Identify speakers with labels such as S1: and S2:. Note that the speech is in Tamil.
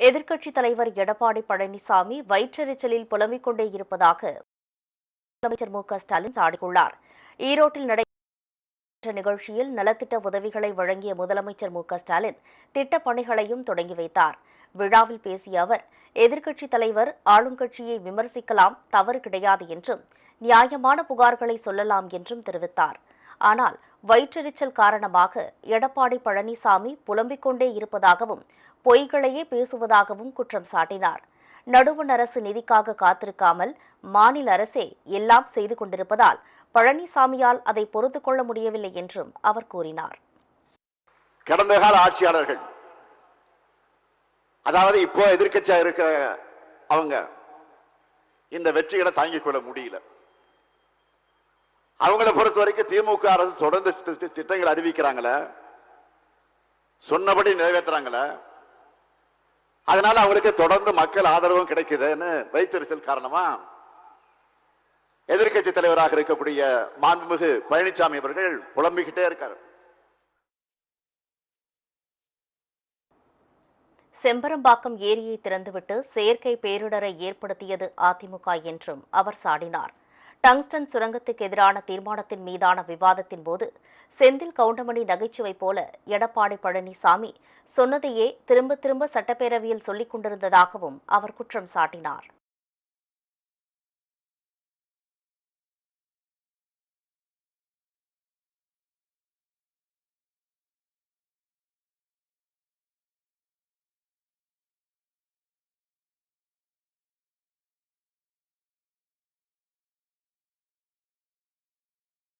S1: எதிர்க்கட்சித் தலைவர் எடப்பாடி பழனிசாமி வயிற்றெரிச்சலில் புலம்பிக் கொண்டே இருப்பதாக முதலமைச்சர் மு க ஸ்டாலின் சாடியுள்ளார். ஈரோட்டில் நடைபெற்ற நிகழ்ச்சியில் நலத்திட்ட உதவிகளை வழங்கிய முதலமைச்சர் மு க ஸ்டாலின் திட்டப் பணிகளையும் தொடங்கி வைத்தார். விழாவில் பேசிய அவர் எதிர்க்கட்சித் தலைவர் ஆளுங்கட்சியை விமர்சிக்கலாம் தவறு கிடையாது என்றும் நியாயமான புகார்களை சொல்லலாம் என்றும் தெரிவித்தார். ஆனால் வயிற்றெரிச்சல் காரணமாக எடப்பாடி பழனிசாமி புலம்பிக் கொண்டே இருப்பதாகவும் பொய்களையே பேசுவதாகவும் குற்றம் சாட்டினார். நடுவண் அரசு நிதிக்காக காத்திருக்காமல் மாநில அரசே எல்லாம் செய்து கொண்டிருப்பதால் பழனிசாமியால் அதை பொறுத்துக் கொள்ள முடியவில்லை என்றும் அவர் கூறினார்.
S2: கடந்த கால ஆட்சியாளர்கள் அதாவது இப்போ எதிர்க்கட்சியா இருக்கிற அவங்க இந்த வெற்றிகளை தாங்கிக் கொள்ள முடியல. அவங்கள பொறுத்த வரைக்கும் திமுக அரசு தொடர்ந்து திட்டங்கள் அறிவிக்கிறாங்களே. சொன்னபடி நிறைவேற்றுறாங்களே. அதனால அவங்களுக்கு தொடர்ந்து மக்கள் ஆதரவும் கிடைக்குதுன்னு வைத்தறிச்சல் காரணமா எதிர்க்கட்சி தலைவராக இருக்கக்கூடிய மாண்புமிகு பழனிசாமி அவர்கள் புலம்பிக்கிட்டே இருக்காரு.
S1: செம்பரம்பாக்கம் ஏரியை திறந்துவிட்டு செயற்கை பேரிடரை ஏற்படுத்தியது அதிமுக என்றும் அவர் சாடினார். டங்ஸ்டன் சுரங்கத்துக்கு எதிரான தீர்மானத்தின் மீதான விவாதத்தின் போது செந்தில் கவுண்டமணி நகைச்சுவை போல எடப்பாடி பழனிசாமி சொன்னதையே திரும்ப திரும்ப சட்டப்பேரவையில் சொல்லிக் கொண்டிருந்ததாகவும் அவர் குற்றம் சாட்டினார்.